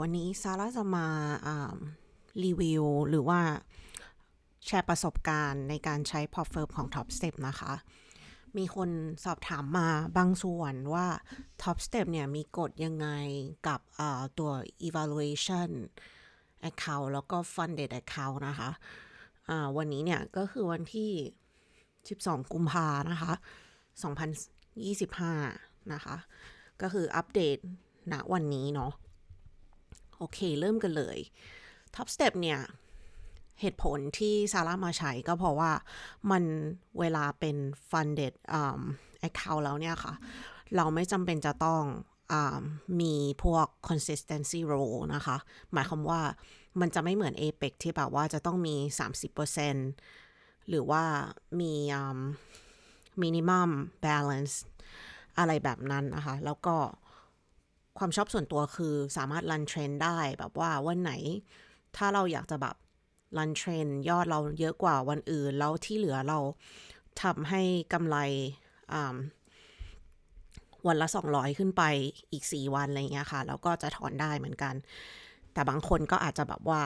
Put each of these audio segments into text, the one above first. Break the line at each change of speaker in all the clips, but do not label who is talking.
วันนี้ซาร่าจะมารีวิว หรือว่าแชร์ประสบการณ์ในการใช้พอร์เฟิร์มของ Top Step นะคะ มีคนสอบถามมาบางส่วนว่า Top Step เนี่ยมีกฎยังไงกับตัว evaluation account แล้วก็ funded account นะคะะวันนี้เนี่ยก็คือวันที่ 12 กุมภานะคะ 2025 นะคะ ก็คืออัปเดตณวันนี้เนาะ โอเค เริ่มกันเลย Top Step เนี่ยเหตุผลที่ซาร่ามาใช้ก็เพราะว่ามันเวลาเป็น funded um, account แล้วเนี่ยค่ะ เราไม่จำเป็นจะต้องอมีพวก consistency rule นะคะ หมายความว่ามันจะไม่เหมือน APEC ที่แบบว่าจะต้องมี 30%หรือว่ามี um, minimum balance อะไรแบบนั้นนะคะ แล้วก็ ความชอบส่วนตัวคือสามารถรันเทรนได้แบบว่าวันไหน ถ้าเราอยากจะแบบรันเทรนยอดเราเยอะกว่าวันอื่น แล้วที่เหลือเราทำให้กำไรวันละ 200 ขึ้นไปอีก 4 วันอะไรเงี้ยค่ะ แล้วก็จะถอนได้เหมือนกัน แต่บางคนก็อาจจะแบบว่า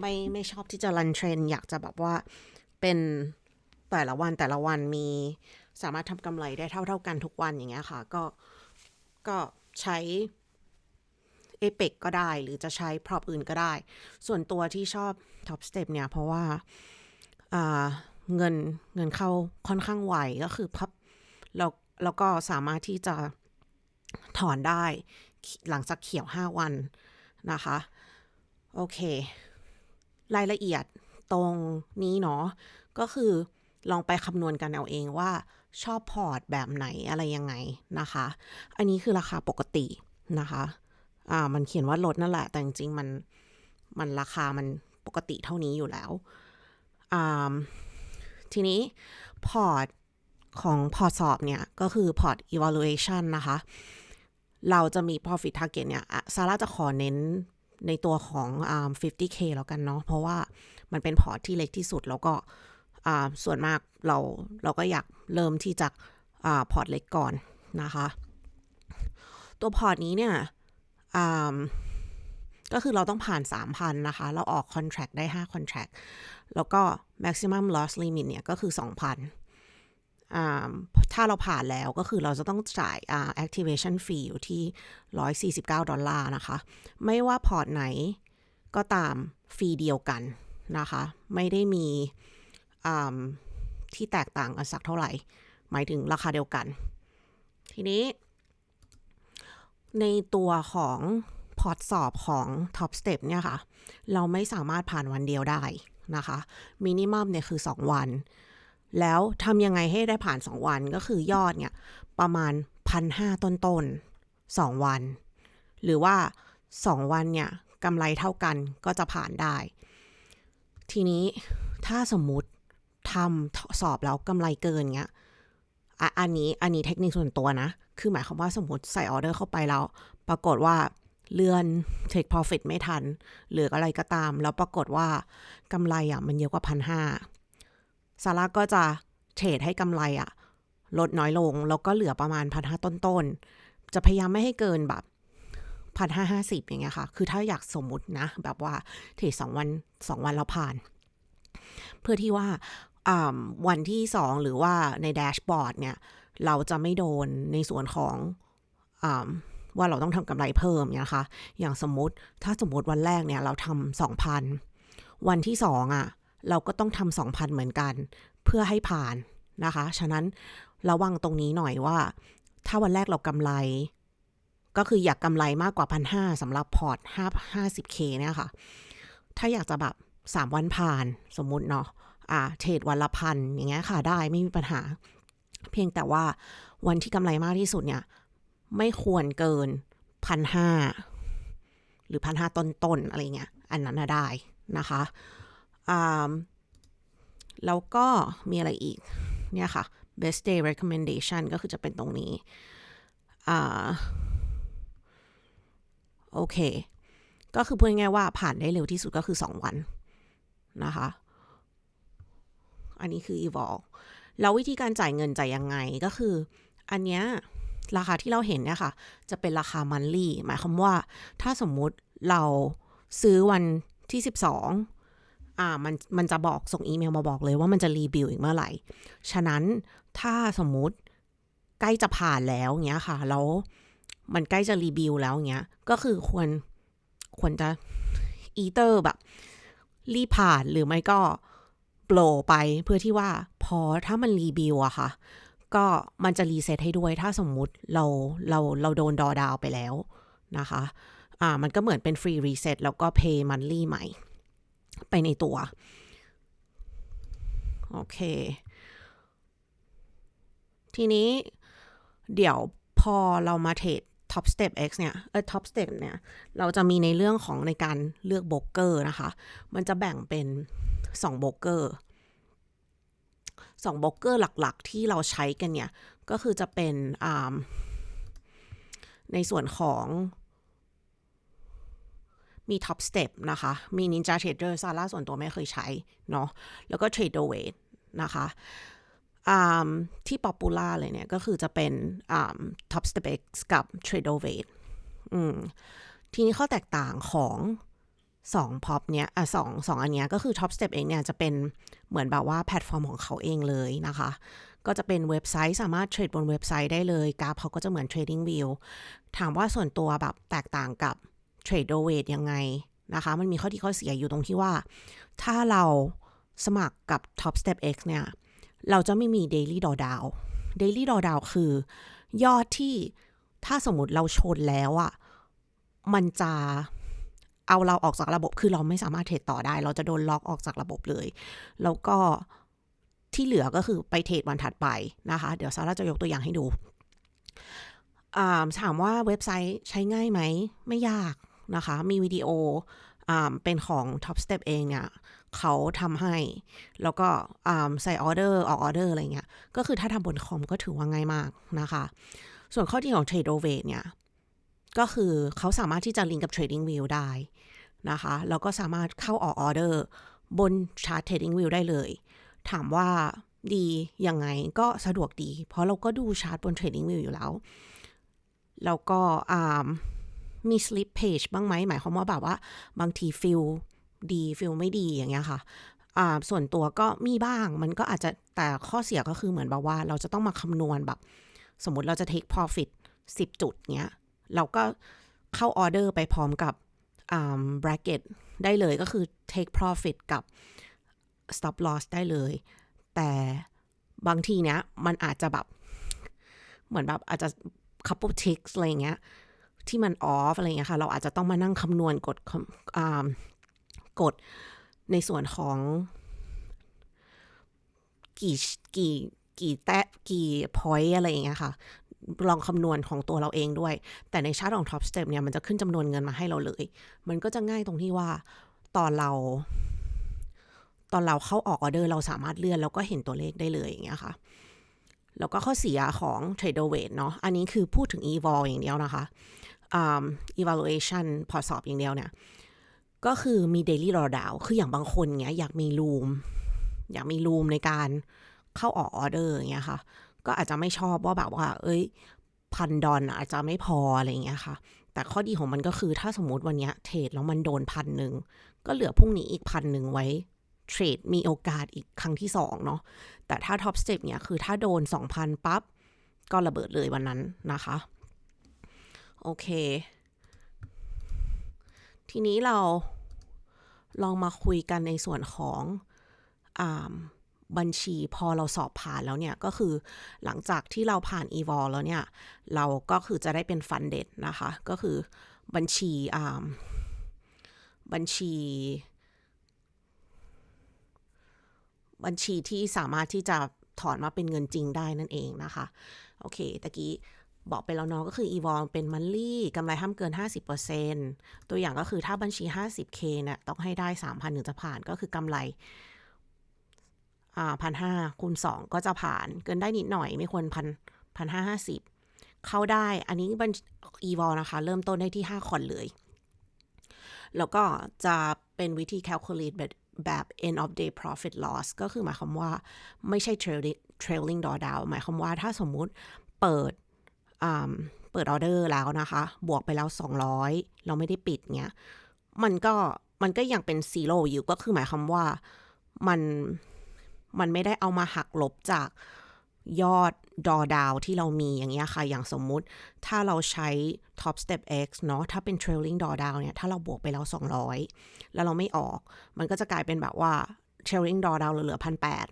ไม่ไม่ชอบที่จะรันเทรนอยากจะแบบว่าเป็นแต่ละวันแต่ละวันมีสามารถทำกำไรได้เท่าเท่ากันทุกวันอย่างเงี้ยค่ะ ก็ ก็ใช้ a p e ปก็ได้ หรือจะใช้พร็อพอื่นก็ได้ ส่วนตัวที่ชอบ Top Step เนี่ย เพราะว่าเงินเงินเข้าค่อนข้างไวก็คือพับแล้วแล้วก็สามารถที่จะถอนได้หลังจากเขียว 5 วันนะคะ โอเค รายละเอียดตรงนี้เนาะก็คือลองไปคำนวณกันเอาเองว่า ชอบพอร์ตแบบไหนอะไรยังไงนะคะ อันนี้คือราคาปกตินะคะอ่ามันเขียนว่าลดนั่นแหละ แต่จริงๆมันมันราคามันปกติเท่านี้อยู่แล้วอ่าทีนี้พอร์ตของพอร์ตสอบเนี่ย ก็คือพอร์ต evaluation นะคะ เราจะมี profit target เนี่ยซาร่าจะขอเน้นในตัวของอ่า 50k แล้วกันเนาะ เพราะว่ามันเป็นพอร์ตที่เล็กที่สุดแล้วก็ ส่วนมากเราเราก็อยากเริ่มที่จากพอร์ตเล็กก่อนนะคะ ตัวพอร์ตนี้เนี่ยก็คือเราต้องผ่าน 3,000 นะคะ เราออก contract ได้ 5 contract แล้วก็ maximum loss limit เนี่ย ก็คือ 2,000 ถ้าเราผ่านแล้วก็คือเราจะต้องจ่าย activation fee อยู่ที่ 149 ดอลลาร์นะคะ ไม่ว่าพอร์ตไหนก็ตามฟรีเดียวกันนะคะ ไม่ได้มี ที่แตกต่างกันสักเท่าไหร่ หมายถึงราคาเดียวกัน ทีนี้ ในตัวของพอร์ตสอบของ Top Step เนี่ยค่ะ เราไม่สามารถผ่านวันเดียวได้นะคะมินิมัมเนี่ยคือ 2 วัน แล้วทำยังไงให้ได้ผ่าน 2 วันก็คือยอดเนี่ย ประมาณพันห้าต้นต้น2วัน หรือว่า 2 วันเนี่ยกำไรเท่ากันก็จะผ่านได้ ทีนี้ถ้าสมมุติ ทำสอบแล้วกำไรเกินเงี้ยอันนี้อันนี้เทคนิคส่วนตัวนะ คือหมายความว่าสมมติใส่ออเดอร์เข้าไปแล้ว ปรากฏว่าเลื่อน take profit ไม่ทัน หรืออะไรก็ตาม แล้วปรากฏว่ากำไรอะมันเยอะกว่าพันห้าซาร่าก็จะเทรดให้กำไรอะ ลดน้อยลง แล้วก็เหลือประมาณพันห้าต้นๆ จะพยายามไม่ให้เกินแบบพันห้าห้าสิบอย่างเงี้ยค่ะ คือถ้าอยากสมมตินะ แบบว่าเทรดสองวันสองวันแล้วผ่าน เพื่อที่ว่า วันที่สองหรือว่าในแดชบอร์ดเนี่ย เราจะไม่โดนในส่วนของอว่าเราต้องทำกำไรเพิ่มนะคะ อย่างสมมติถ้าสมมติวันแรกเนี่ยเราทำสองพันวันที่สองอะ่ะ เราก็ต้องทำสองพันเหมือนกัน เพื่อให้ผ่านนะคะ ฉะนั้นระวังตรงนี้หน่อยว่า ถ้าวันแรกเรากำไร ก็คืออยากกำไรมากกว่าพันห้าสำหรับพอร์ตห้าห้าสิบเคเนี่ยค่ะ ถ้าอยากจะแบบสามวันผ่านสมมุติเนาะ อ่าเทรดวันละพันอย่างเงี้ยค่ะได้ไม่มีปัญหา เพียงแต่ว่าวันที่กำไรมากที่สุดเนี่ย ไม่ควรเกินพันห้าหรือพันห้าต้นๆอะไรเงี้ยอันนั้นได้นะคะอ่าแล้วก็มีอะไรอีก เนี่ยค่ะ best day recommendation ก็คือจะเป็นตรงนี้อ่าโอเค ก็คือพูดง่ายๆว่าผ่านได้เร็วที่สุดก็คือ 2 วันนะคะ อันนี้คือ evolve แล้ววิธีการจ่ายเงินจ่ายยังไงก็คือ อันเนี้ยราคาที่เราเห็นเนี่ยค่ะ จะเป็นราคามันลี่หมายความว่า ถ้าสมมุติเราซื้อวันที่ 12อ่ามันมันจะบอกส่งอีเมลมาบอกเลยว่ามันจะรีบิวอีกเมื่อไหร่ ฉะนั้นถ้าสมมุติใกล้จะผ่านแล้วเงี้ยค่ะ แล้วมันใกล้จะรีบิวแล้วเงี้ย ก็คือควรควรจะอีเตอร์แบบรีผ่านหรือไม่ก็ โปรไปเพื่อที่ว่าพอถ้ามันรีบิวอะค่ะ ก็มันจะรีเซ็ตให้ด้วยถ้าสมมุติเราเราเราโดนดอดาวไปแล้วนะคะอ่ามันก็เหมือนเป็นฟรีรีเซ็ตแล้วก็เพย์มันลี่ใหม่ ไปในตัว โอเค ทีนี้เดี๋ยวพอเรามาเทรด Top Step X เนี่ยเออ Top Step เนี่ย เราจะมีในเรื่องของในการเลือกโบรกเกอร์นะคะ มันจะแบ่งเป็น 2โบรกเกอร์สองโบรกเกอร์หลักๆ ที่เราใช้กันเนี่ย ก็คือจะเป็นในส่วนของมี Top Step นะคะ มี Ninja Trader ซาร่าส่วนตัวไม่เคยใช้เนาะ แล้วก็ Traderweight นะคะที่ป๊อปปูล่าเลยเนี่ย ก็คือจะเป็น Top Step X กับ Traderweight ทีนี้ข้อแตกต่างของ สองพ็อปเนี้ยอะสองสองอันเนี้ยก็คือ Top Step เองเนี่ยจะเป็นเหมือนแบบว่าแพลตฟอร์มของเขาเองเลยนะคะ ก็จะเป็นเว็บไซต์สามารถเทรดบนเว็บไซต์ได้เลยกราฟเขาก็จะเหมือน Trading View ถามว่าส่วนตัวแบบแตกต่างกับ Trader Weight ยังไงนะคะ มันมีข้อดีข้อเสียอยู่ตรงที่ว่า ถ้าเราสมัครกับ Top Step X เนี่ย เราจะไม่มี Daily Drawdown Daily Drawdown คือยอดที่ถ้าสมมติเราชนแล้วอะ่ะมันจะ เอาเราออกจากระบบคือเราไม่สามารถเทรดต่อได้ เราจะโดนล็อกออกจากระบบเลย แล้วก็ที่เหลือก็คือไปเทรดวันถัดไปนะคะ เดี๋ยวซาร่าจะยกตัวอย่างให้ดูถามว่าเว็บไซต์ใช้ง่ายไหม ไม่ยากนะคะ มีวิดีโอเป็นของ Top Step เองเนี่ยเขาทำให้ แล้วก็ใส่ออเดอร์ออกออเดอร์อะไรเงี้ย ก็คือถ้าทำบนคอมก็ถือว่าง่ายมากนะคะ ส่วนข้อดีของ Trade o v e เนี่ย ก็คือเขาสามารถที่จะลิงก์กับ Trading View ได้นะคะแล้วก็สามารถเข้าออกออเดอร์บนชาร์ต Trading View ได้เลย ถามว่าดียังไงก็สะดวกดี เพราะเราก็ดูชาร์ตบน Trading View อยู่แล้ว แล้วก็มี sleep page บ้างไหม หมายความว่าแบบว่าบางทีฟิลดีฟิลไม่ดีอย่างเงี้ยค่ะส่วนตัวก็มีบ้างมันก็อาจจะแต่ข้อเสียก็คือเหมือนแบบว่าเราจะต้องมาคำนวณแบบ สมมติเราจะ take profit 10 จุดเงี้ย เราก็เข้าออเดอร์ไปพร้อมกับ bracket ได้เลยก็คือ take profit กับ stop loss ได้เลย แต่บางทีเนี้ยมันอาจจะแบบ เหมือนแบบอาจจะ couple ticks อะไรเงี้ย ที่มัน off อะไรเงี้ยค่ะ เราอาจจะต้องมานั่งคำนวณกดกดในส่วนของ กี่กี่กี่แตะกี่ point อะไรอย่างเงี้ยค่ะ ลองคำนวณของตัวเราเองด้วย แต่ในชาร์ตของ Top Step เนี่ยมันจะขึ้นจำนวนเงินมาให้เราเลย มันก็จะง่ายตรงที่ว่าตอนเรา ตอนเราเข้าออกออเดอร์เราสามารถเลื่อนแล้วก็เห็นตัวเลขได้เลยอย่างเงี้ยค่ะ แล้วก็ข้อเสียของ Trader w e i g h เนาะ อันนี้คือพูดถึง Evol อย่างเดียวนะคะ um, evaluation พอสอบอย่างเดียวเนี่ย ก็คือมี daily drawdown คืออย่างบางคนเงี้ยอยากมีรูม อยากมีรูมในการเข้าออกออเดอร์อย่างเงี้ยค่ะ ก็อาจจะไม่ชอบว่าแบบว่า เอ้ย พันดอนอาจจะไม่พออะไรเงี้ยค่ะ แต่ข้อดีของมันก็คือถ้าสมมติวันนี้เทรดแล้วมันโดนพันหนึ่งก็เหลือพรุ่งนี้อีกพันหนึ่งไว้เทรดมีโอกาสอีกครั้งที่สองเนาะแต่ถ้าท็อปสเต็ปเนี่ยคือถ้าโดนสองพันปั๊บ ก็ระเบิดเลยวันนั้นนะคะ โอเค ทีนี้เราลองมาคุยกันในส่วนของอ่า บัญชีพอเราสอบผ่านแล้วเนี่ย ก็คือหลังจากที่เราผ่าน e v o l แล้วเนี่ย เราก็คือจะได้เป็นฟันเด็ดนะคะ ก็คือบัญชีบัญชี บัญชีที่สามารถที่จะถอนมาเป็นเงินจริงได้นั่นเองนะคะ โอเคตะกี้บอกไปแล้วเนาะก็คือ e v o l เป็นมันลี่กำไรห้ามเกิน 50%ตัวอย่างก็คือถ้าบัญชี 50k เนี่ยต้องให้ได้ 3,000 ถึงจะผ่านก็คือกำไร พันห้าคูณสองก็จะผ่านเกินได้นิดหน่อยไม่ควรพันพันห้าห้าสิบเข้าได้อันนี้บัญอีวอลนะคะ เริ่มต้นได้ที่ห้าคอนเลย แล้วก็จะเป็นวิธี calculate แบบแบบ end of day profit loss ก็คือหมายความว่าไม่ใช่ trailing trailing drawdown หมายความว่าถ้าสมมุติเปิดเปิดออเดอร์แล้วนะคะ บวกไปแล้ว 200 เราไม่ได้ปิดเงี้ย มันก็มันก็ยังเป็นซีโร่อยู่ก็คือหมายความว่ามัน มันไม่ได้เอามาหักลบจากยอดดอดาวที่เรามีอย่างเงี้ยค่ะ อย่างสมมุติถ้าเราใช้ top step x เนาะถ้าเป็น trailing drawdown เนี่ย ถ้าเราบวกไปแล้ว 200 แล้วเราไม่ออก มันก็จะกลายเป็นแบบว่า trailing drawdown เหลือพันแปด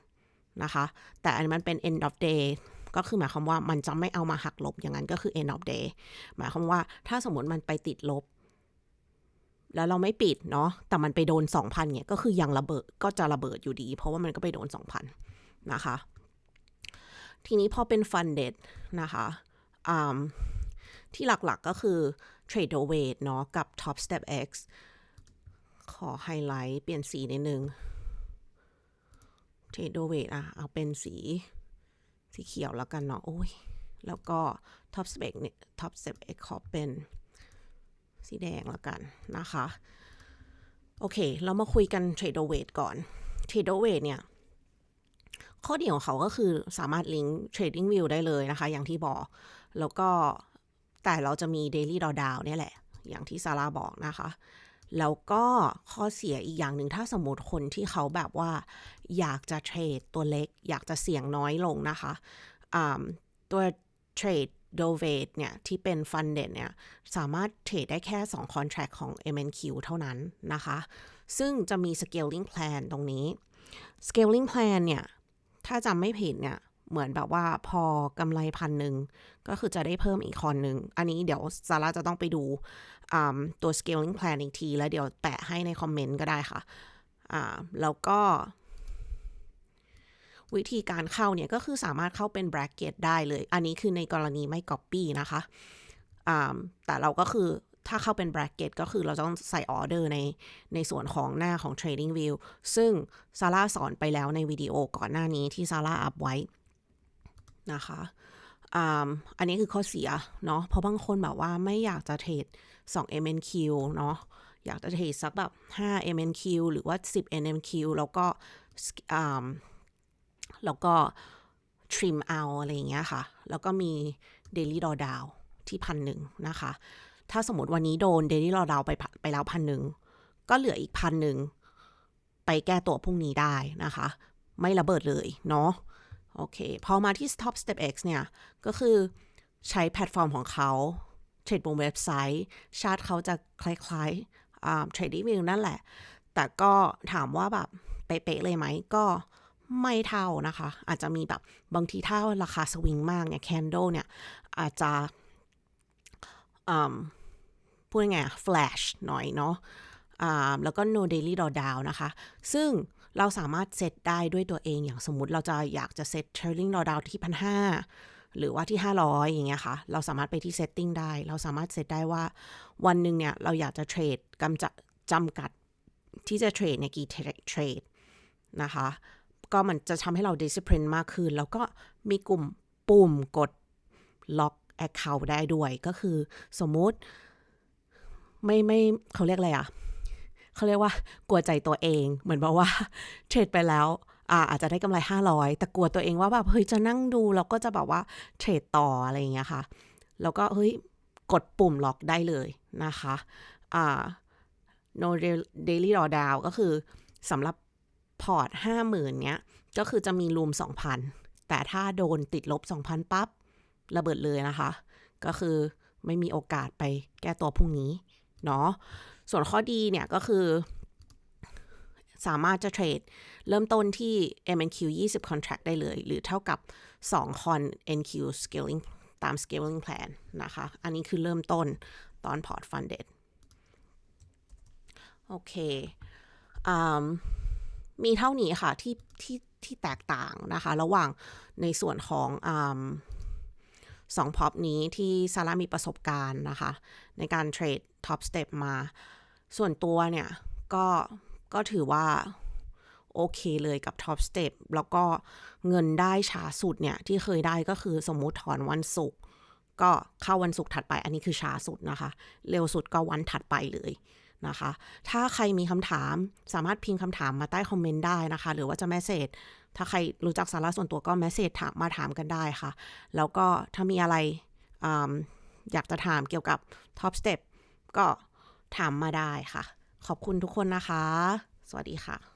นะคะ แต่อันมันเป็น end of day ก็คือหมายความว่ามันจะไม่เอามาหักลบอย่างนั้นก็คือ end of day หมายความว่าถ้าสมมติมันไปติดลบ แล้วเราไม่ปิดเนาะแต่มันไปโดน 2,000เนี่ยก็คือยังระเบิดก็จะระเบิดอยู่ดี เพราะว่ามันก็ไปโดน 2,000 นะคะ ทีนี้พอเป็น funded นะคะที่หลักๆก็คือ trade weight เนาะกับ top step x ขอไฮไลท์เปลี่ยนสีนิดนึง trade weight อะเอาเป็นสี สีเขียวแล้วกันเนาะโอ้ยแล้วก็ top step เนี่ย top step x ขอเป็น สีแดงล้วกันนะคะ โอเค เรามาคุยกัน trade weight ก่อน trade weight เนี่ย ข้อดีของเขาก็คือสามารถลิงก์ trading view ได้เลยนะคะ อย่างที่บอก แล้วก็แต่เราจะมี daily drawdown เนี่ยแหละ อย่างที่ซาร่าบอกนะคะ แล้วก็ข้อเสียอีกอย่างหนึ่งถ้าสมมติคนที่เขาแบบว่า อยากจะเทรดตัวเล็ก อยากจะเสี่ยงน้อยลงนะคะ ตัวเทรด โดเวทเนี่ยที่เป็นฟันเด็ดเนี่ยสามารถเทรดได้แค่ 2 contract ของ MNQ เท่านั้นนะคะ ซึ่งจะมี scaling plan ตรงนี้ scaling plan เนี่ยถ้าจำไม่ผิดเนี่ยเหมือนแบบว่าพอกำไรพันหนึ่งก็คือจะได้เพิ่มอีกคอนหนึ่ง อันนี้เดี๋ยวซาร่าจะต้องไปดูตัว scaling plan อีกที แล้วเดี๋ยวแปะให้ในคอมเมนต์ก็ได้ค่ะ แล้วก็ วิธีการเข้าเนี่ยก็คือสามารถเข้าเป็น bracket ได้เลย อันนี้คือในกรณีไม่ copy นะคะ แต่เราก็คือถ้าเข้าเป็น bracket ก็คือเราต้องใส่ออเดอร์ในในส่วนของหน้าของ trading view ซึ่งซาร่าสอนไปแล้วในวิดีโอก่อนหน้านี้ที่ซาร่าอัพไว้นะคะอันนี้คือข้อเสียเนาะ เพราะบางคนแบบว่าไม่อยากจะเทรด2 MNQ เนาะ อยากจะเทรดสักแบบ5 MNQ หรือว่า 10 NMQ แล้วก็ แล้วก็ trim เอาอะไรอย่างเงี้ยค่ะ แล้วก็มี daily drawdown ที่พันหนึ่งนะคะ ถ้าสมมติวันนี้โดน daily drawdown ไปไปแล้วพันหนึ่ง ก็เหลืออีกพันหนึ่ง ไปแก้ตัวพรุ่งนี้ได้นะคะ ไม่ระเบิดเลยเนาะ โอเค พอมาที่ Top Step X เนี่ย ก็คือใช้แพลตฟอร์มของเขาเทรดบนเว็บไซต์ ชาร์ตเขาจะคล้ายๆเทรดดิ้งวิวนั่นแหละ แต่ก็ถามว่าแบบเป๊ะๆเลยไหมก็ ไม่เท่านะคะ อาจจะมีแบบบางทีถ้าราคาสวิงมากเนี่ยแคนโดเนี่ยอาจจะพูดยังไงแฟลชหน่อยเนาะแล้วก็ no daily drawdown นะคะ ซึ่งเราสามารถเซตได้ด้วยตัวเองอย่างสมมติเราจะอยากจะเซต trailing drawdown ที่พันห้าหรือว่าที่ 500 อย่างเงี้ยค่ะ เราสามารถไปที่ setting ได้ เราสามารถเซตได้ว่าวันหนึ่งเนี่ย เราอยากจะเทรดกำจะจำกัดที่จะเทรดในกี่เทรดนะคะ ก็มันจะทำให้เรา discipline มากขึ้น แล้วก็มีกลุ่มปุ่มกดล็อก account ได้ด้วย ก็คือสมมุติ ไม่ไม่เขาเรียกอะไรอะเขาเรียกว่ากลัวใจตัวเอง เหมือนบอกว่าเทรดไปแล้วอาอาจจะได้กำไร 500 แต่กลัวตัวเองว่าแบบเฮ้ยจะนั่งดูแล้วก็จะแบบว่าเทรดต่ออะไรอย่างเงี้ยค่ะ แล้วก็เฮ้ยกดปุ่มล็อกได้เลยนะคะอ่า no daily drawdown ก็คือสำหรับ พอร์ต50,000เนี้ย ก็คือจะมีรูม2,000แต่ถ้าโดนติดลบ2,000ปั๊บ ระเบิดเลยนะคะ ก็คือไม่มีโอกาสไปแก้ตัวพรุ่งนี้เนาะส่วนข้อดีเนี่ยก็คือ สามารถจะเทรดเริ่มต้นที่ MNQ 20 contract ได้เลย หรือเท่ากับ 2 con NQ scaling ตาม scaling plan นะคะ อันนี้คือเริ่มต้นตอน port funded โอเคอ มีเท่านี้ค่ะที่ที่ที่แตกต่างนะคะ ระหว่างในส่วนของอสองพอปนี้ที่ซาร่ามีประสบการณ์นะคะ ในการเทรดท็อปสเต็ปมา ส่วนตัวเนี่ย ก็ก็ถือว่าโอเคเลยกับ Top Step แล้วก็เงินได้ช้าสุดเนี่ย ที่เคยได้ก็คือสมมุติถอนวันศุกร์ก็เข้าวันศุกร์ถัดไป อันนี้คือช้าสุดนะคะ เร็วสุดก็วันถัดไปเลย นะคะ ถ้าใครมีคำถามสามารถพิมพ์คำถามมาใต้คอมเมนต์ได้นะคะ หรือว่าจะแมสเซจถ้าใครรู้จักสาระส่วนตัวก็แมสเซจถามมาถามกันได้ค่ะ แล้วก็ถ้ามีอะไรออยากจะถามเกี่ยวกับ Top Step ก็ถามมาได้ค่ะ ขอบคุณทุกคนนะคะ สวัสดีค่ะ